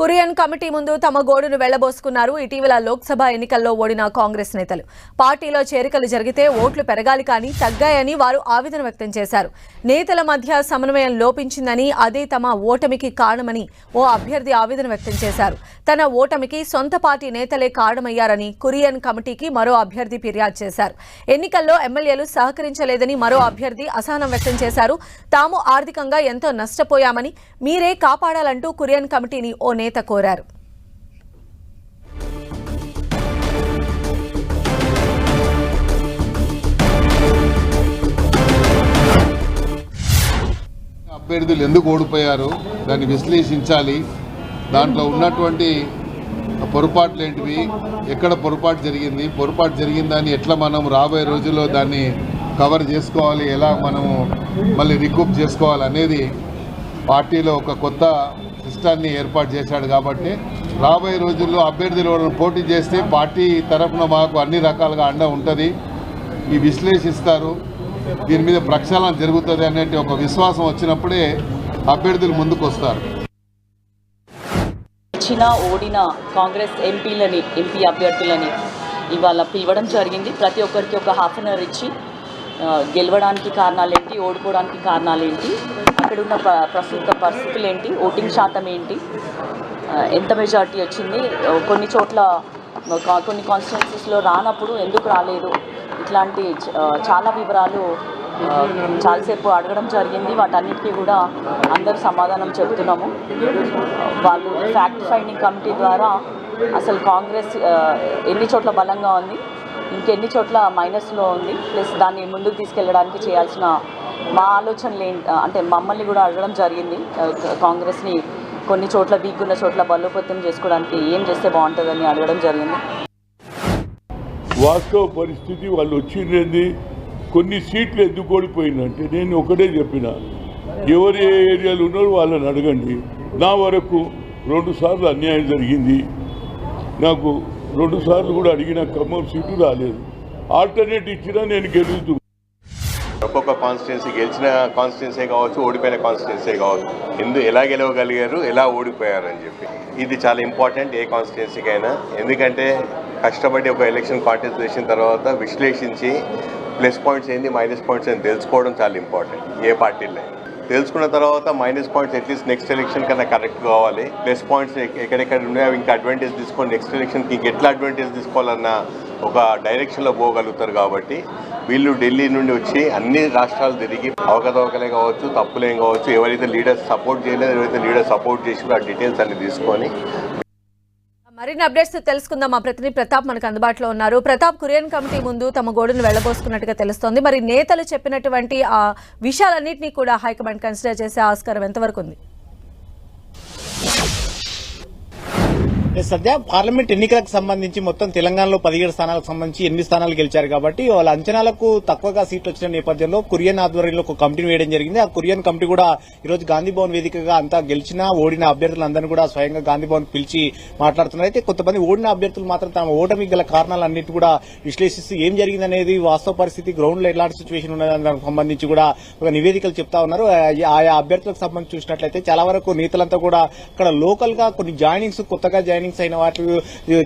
Korean committee ముందు తమ గోడును వెళ్ళబోసుకున్నారు. ఇటీవల లోక్సభ ఎన్నికల్లో ఓడిన కాంగ్రెస్ నేతలు. పార్టీలో చేరికలు జరిగితే ఓట్లు పెరగాలి కానీ తగ్గాయని వారు ఆవేదన వ్యక్తం చేశారు. నేతల మధ్య సమన్వయం లోపించిందని అదే తమ ఓటమికి కారణమని ఓ అభ్యర్థి ఆవేదన వ్యక్తం చేశారు. తన ఓటమికి సొంత పార్టీ నేతలే కారణమయ్యారని కొరియన్ కమిటీకి మరో అభ్యర్థి ఫిర్యాదు చేశారు. ఎన్నికల్లో ఎమ్మెల్యేలు సహకరించలేదని మరో అభ్యర్థి అసహనం వ్యక్తం చేశారు. తాము ఆర్థికంగా ఎంతో నష్టపోయామని మీరే కాపాడాలంటూ కొరియన్ కమిటీని ఓ నేత కోరారు. అభ్యర్థులు ఎందుకు ఓడిపోయారు? దాన్ని విశ్లేషించాలి. దాంట్లో ఉన్నటువంటి పొరపాట్లు ఏంటివి? ఎక్కడ పొరపాటు జరిగింది? పొరపాటు జరిగిందని ఎట్లా మనం రాబోయే రోజుల్లో దాన్ని కవర్ చేసుకోవాలి? ఎలా మనము మళ్ళీ రికూప్ చేసుకోవాలి అనేది పార్టీలో ఒక కొత్త సిస్టాన్ని ఏర్పాటు చేశాడు కాబట్టి రాబోయే రోజుల్లో అభ్యర్థులు ఎవరైనా పోటీ చేస్తే పార్టీ తరఫున మాకు అన్ని రకాలుగా అండ ఉంటుంది. ఈ విశ్లేషిస్తారు. దీని మీద ప్రక్షాళన జరుగుతుంది అనే ఒక విశ్వాసం వచ్చినప్పుడే అభ్యర్థులు ముందుకు వస్తారు. ఇచ్చిన ఓడిన కాంగ్రెస్ ఎంపీలని ఎంపీ అభ్యర్థులని ఇవాళ పిలవడం జరిగింది. ప్రతి ఒక్కరికి ఒక హాఫ్ అన్ అవర్ ఇచ్చి గెలవడానికి గెలవడానికి కారణాలేంటి ఓడిపోవడానికి కారణాలేంటి అక్కడ ఉన్న ప్రస్తుత పరిస్థితులు ఏంటి ఓటింగ్ శాతం ఏంటి ఎంత మెజార్టీ వచ్చింది కొన్ని చోట్ల కా- కొన్ని కాన్స్టిట్యున్సీస్లో రానప్పుడు ఎందుకు రాలేదు ఇట్లాంటి చాలా వివరాలు చాలాసేపు అడగడం జరిగింది వాటన్నిటికీ కూడా అందరూ సమాధానం చెబుతున్నాము వాళ్ళు ఫ్యాక్ట్ ఫైండింగ్ కమిటీ ద్వారా అసలు కాంగ్రెస్ ఎన్ని చోట్ల బలంగా ఉంది ఇంకెన్ని చోట్ల మైనస్లో ఉంది. ప్లస్ దాన్ని ముందుకు తీసుకెళ్ళడానికి చేయాల్సిన మా ఆలోచనలు ఏంటి అంటే మమ్మల్ని కూడా అడగడం జరిగింది. కాంగ్రెస్ని కొన్ని చోట్ల వీక్ ఉన్న చోట్ల బలోపేతం చేసుకోవడానికి ఏం చేస్తే బాగుంటుందని అడగడం జరిగింది. వాస్తవ పరిస్థితి వాళ్ళు వచ్చింది కొన్ని సీట్లు ఎందుకు ఓడిపోయిందంటే నేను ఒకటే చెప్పిన. ఎవరు ఏ ఏరియాలో ఉన్నారో వాళ్ళని అడగండి. నా వరకు రెండు సార్లు అన్యాయం జరిగింది. నాకు రెండు సార్లు కూడా అడిగిన ఖమ్మం సీటు రాలేదు. ఆల్టర్నేట్ ఇచ్చినా నేను గెలుస్తూ ఒక్కొక్క కాన్స్టిట్యున్సీ గెలిచిన కాన్స్టిట్యున్సీ కావచ్చు ఓడిపోయిన కాన్స్టిట్యున్సీ కావచ్చు. ఎందు ఎలా గెలవగలిగారు ఎలా ఓడిపోయారు అని చెప్పి. ఇది చాలా ఇంపార్టెంట్ ఏ కాన్స్టిట్యున్సీకి అయినా ఎందుకంటే కష్టపడి ఒక ఎలక్షన్ కాంటెస్ట్ చేసిన తర్వాత విశ్లేషించి ప్లస్ పాయింట్స్ ఏంది మైనస్ పాయింట్స్ ఏంది తెలుసుకోవడం చాలా ఇంపార్టెంట్ ఏ పార్టీలో తెలుసుకున్న తర్వాత minus points at least next election కన్నా కరెక్ట్ కావాలి. ప్లస్ పాయింట్స్ ఎక్కడెక్కడ ఉన్నాయో ఇంకా అడ్వాంటేజ్ తీసుకొని నెక్స్ట్ ఎలక్షన్కి ఇంక ఎట్లా అడ్వాంటేజ్ తీసుకోవాలన్న ఒక డైరెక్షన్లో పోగలుగుతారు కాబట్టి వీళ్ళు ఢిల్లీ నుండి వచ్చి అన్ని రాష్ట్రాలు తిరిగి అవకతవకలే కావచ్చు తప్పులేం కావచ్చు ఎవరైతే లీడర్స్ సపోర్ట్ చేయలేదు ఎవరైతే లీడర్ సపోర్ట్ చేసి ఆ డీటెయిల్స్ అన్ని తీసుకొని మరిన్ని అప్డేట్స్ తెలుసుకుందాం. మా ప్రతినిధి ప్రతాప్ మనకు అందుబాటులో ఉన్నారు. ప్రతాప్ కురియన్ కమిటీ ముందు తమ గోడును వెళ్ళబోసుకున్నట్టుగా తెలుస్తోంది. మరి నేతలు చెప్పినటువంటి ఆ విషయాలన్నింటినీ కూడా హైకమాండ్ కన్సిడర్ చేసే ఆస్కారం ఎంతవరకు ఉంది? సద్య పార్లమెంట్ ఎన్నికలకు సంబంధించి మొత్తం తెలంగాణలో పదిహేడు స్థానాలకు సంబంధించి ఎన్ని స్థానాలు గెలిచారు కాబట్టి వాళ్ళ అంచనాలకు తక్కువగా సీట్లు వచ్చిన నేపథ్యంలో కురియన్ ఆధ్వర్యంలో ఒక కమిటీని వేయడం జరిగింది. ఆ కురియన్ కమిటీ కూడా ఈ రోజు గాంధీ భవన్ వేదికగా అంతా గెలిచిన ఓడిన అభ్యర్థులందరినీ కూడా స్వయంగా గాంధీ భవన్ పిలిచి మాట్లాడుతున్నారు. అయితే కొంతమంది ఓడిన అభ్యర్థులు మాత్రం తమ ఓటమికి గల కారణాలన్నింటి కూడా విశ్లేషిస్తూ ఏం జరిగిందనేది వాస్తవ పరిస్థితి గ్రౌండ్లో ఎలాంటి సిచ్యువేషన్ ఉన్నదని దానికి సంబంధించి కూడా ఒక నివేదికలు చెప్తా ఉన్నారు. ఆయా అభ్యర్థులకు సంబంధించి చూసినట్లయితే చాలా వరకు నేతలంతా కూడా అక్కడ లోకల్గా కొన్ని జాయినింగ్స్ కొత్తగా జాయిన్ జాయినింగ్స్ అయిన వాటి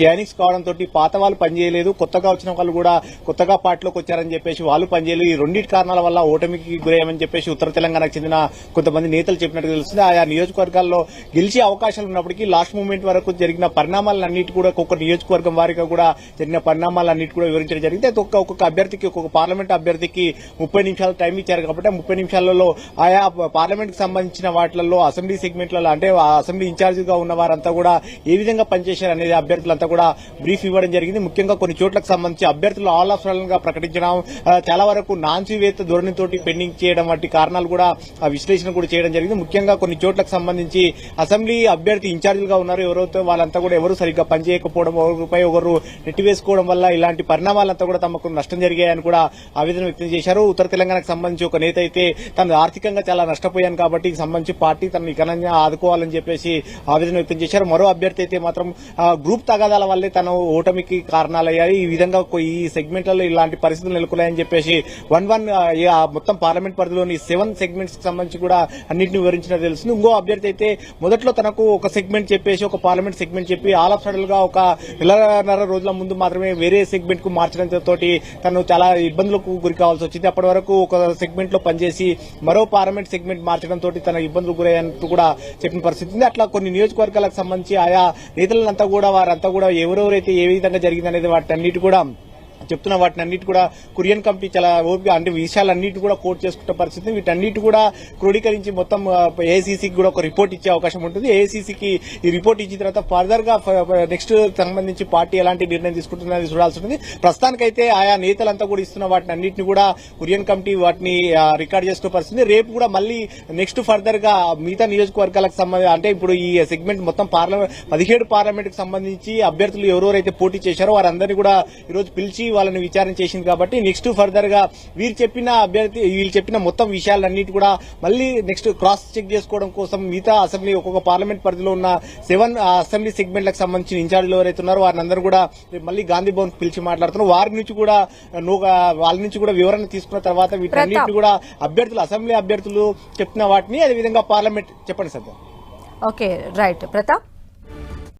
జాయినింగ్స్ కావడంతో పాత వాళ్ళు పనిచేయలేదు కొత్తగా వచ్చిన వాళ్ళు కూడా కొత్తగా పార్టీలోకి వచ్చారని చెప్పేసి వాళ్ళు పనిచేయలేదు ఈ రెండింటి కారణాల వల్ల ఓటమికి గురయ్యామని చెప్పేసి ఉత్తర తెలంగాణకు చెందిన కొంతమంది నేతలు చెప్పినట్టు తెలుస్తుంది. ఆయా నియోజకవర్గాల్లో గెలిచే అవకాశాలు ఉన్నప్పటికీ లాస్ట్ మూమెంట్ వరకు జరిగిన పరిణామాలన్నిటి కూడా ఒక్కొక్క నియోజకవర్గం వారిగా కూడా జరిగిన పరిణామాలన్నిటి కూడా వివరించడం జరిగింది. అయితే ఒక్కొక్క ఒక్కొక్క అభ్యర్థికి ఒక్కొక్క పార్లమెంట్ అభ్యర్థికి ముప్పై నిమిషాలు టైం ఇచ్చారు కాబట్టి ముప్పై నిమిషాలలో ఆయా పార్లమెంట్కి సంబంధించిన వాటిలలో అసెంబ్లీ సెగ్మెంట్లలో అంటే అసెంబ్లీ ఇన్ఛార్జ్గా ఉన్న వారంతా కూడా ఏ విధంగా పనిచేశారు అనేది అభ్యర్థులంతా కూడా బ్రీఫ్ ఇవ్వడం జరిగింది. ముఖ్యంగా కొన్ని చోట్లకు సంబంధించి అభ్యర్థులు ఆల్ ఆఫ్గా ప్రకటించడం చాలా వరకు నాన్సివేత ధోరణితోటి పెండింగ్ చేయడం వంటి కారణాలు కూడా ఆ విశ్లేషణ కూడా చేయడం జరిగింది. ముఖ్యంగా కొన్ని చోట్లకు సంబంధించి అసెంబ్లీ అభ్యర్థి ఇన్ఛార్జీలుగా ఉన్నారు ఎవరైతే వాళ్ళంతా కూడా ఎవరు సరిగ్గా పనిచేయకపోవడం ఒకరిపై ఒకరు నెట్టివేసుకోవడం వల్ల ఇలాంటి పరిణామాలంతా కూడా తమకు నష్టం జరిగాయని కూడా ఆవేదన వ్యక్తం చేశారు. ఉత్తర తెలంగాణకు సంబంధించి ఒక నేత అయితే తను ఆర్థికంగా చాలా నష్టపోయాను కాబట్టి సంబంధించి పార్టీ తనను ఇకనంగా ఆదుకోవాలని చెప్పేసి ఆవేదన వ్యక్తం చేశారు. మరో అభ్యర్థి అయితే మాత్రం గ్రూప్ తగాదాల వల్లే తన ఓటమికి కారణాలయ్యాయి ఈ విధంగా ఈ సెగ్మెంట్లలో ఇలాంటి పరిస్థితులు నెలకొన్నాయని చెప్పేసి వన్ వన్ మొత్తం పార్లమెంట్ పరిధిలోని సెవెన్ సెగ్మెంట్స్కి సంబంధించి కూడా అన్నింటిని వివరించిన తెలుస్తుంది. ఇంకో అభ్యర్థి అయితే మొదట్లో తనకు ఒక సెగ్మెంట్ చెప్పేసి ఒక పార్లమెంట్ సెగ్మెంట్ చెప్పి ఆల్ ఆఫ్ సడన్గా ఒక నెలన్నర రోజుల ముందు మాత్రమే వేరే సెగ్మెంట్కు మార్చడంతో తను చాలా ఇబ్బందులకు గురి కావాల్సి వచ్చింది. అప్పటి వరకు ఒక సెగ్మెంట్లో పనిచేసి మరో పార్లమెంట్ సెగ్మెంట్ మార్చడం తోటి తన ఇబ్బందులు గురయ్యానంటూ కూడా చెప్పిన పరిస్థితి ఉంది. అట్లా కొన్ని నియోజకవర్గాలకు సంబంధించి ఆయా నేతలంతా కూడా వారంతా కూడా ఎవరెవరైతే ఏ విధంగా జరిగిందనేది వాటన్నిటి కూడా చెప్తున్న వాటిని అన్నిటి కూడా కురియన్ కమిటీ చాలా ఓపిక అంటే విషయాలన్నిటి కూడా కోర్టు చేసుకుంటే పరిస్థితి. వీటన్నిటి కూడా క్రోడీకరించి మొత్తం ఏఐసీసీకి కూడా ఒక రిపోర్ట్ ఇచ్చే అవకాశం ఉంటుంది. ఏఐసీసీకి ఈ రిపోర్ట్ ఇచ్చిన తర్వాత ఫర్దర్గా నెక్స్ట్ సంబంధించి పార్టీ ఎలాంటి నిర్ణయం తీసుకుంటుందని చూడాల్సి ఉంటుంది. ప్రస్తుతానికైతే ఆయా నేతలంతా కూడా ఇస్తున్న వాటిని అన్నింటిని కూడా కురియన్ కమిటీ వాటిని రికార్డ్ చేసుకునే పరిస్థితి. రేపు కూడా మళ్ళీ నెక్స్ట్ ఫర్దర్గా మిగతా నియోజకవర్గాలకు సంబంధించి అంటే ఇప్పుడు ఈ సెగ్మెంట్ మొత్తం పార్లమెంట్ పదిహేడు పార్లమెంట్కి సంబంధించి అభ్యర్థులు ఎవరెవరైతే పోటీ చేశారో వారందరినీ కూడా ఈ రోజు పిలిచి వాళ్ళని విచారణ చేసింది కాబట్టి నెక్స్ట్ ఫర్దర్గా వీరు చెప్పిన అభ్యర్థి వీళ్ళు చెప్పిన మొత్తం విషయాలన్నిటి కూడా మళ్ళీ నెక్స్ట్ క్రాస్ చెక్ చేసుకోవడం కోసం మిగతా అసెంబ్లీ ఒక్కొక్క పార్లమెంట్ పరిధిలో ఉన్న సెవెన్ అసెంబ్లీ సెగ్మెంట్లకు సంబంధించిన ఇన్ఛార్జీలు ఎవరైతే ఉన్నారో వారిని అందరూ కూడా మళ్ళీ గాంధీ భవన్ పిలిచి మాట్లాడుతున్నారు. వారి నుంచి కూడా వాళ్ళ నుంచి కూడా వివరణ తీసుకున్న తర్వాత వీటన్నిటిని కూడా అభ్యర్థులు అసెంబ్లీ అభ్యర్థులు చెప్పిన వాటిని అదేవిధంగా పార్లమెంట్ చెప్పండి సార్ ఓకే రైట్. ప్రతాప్?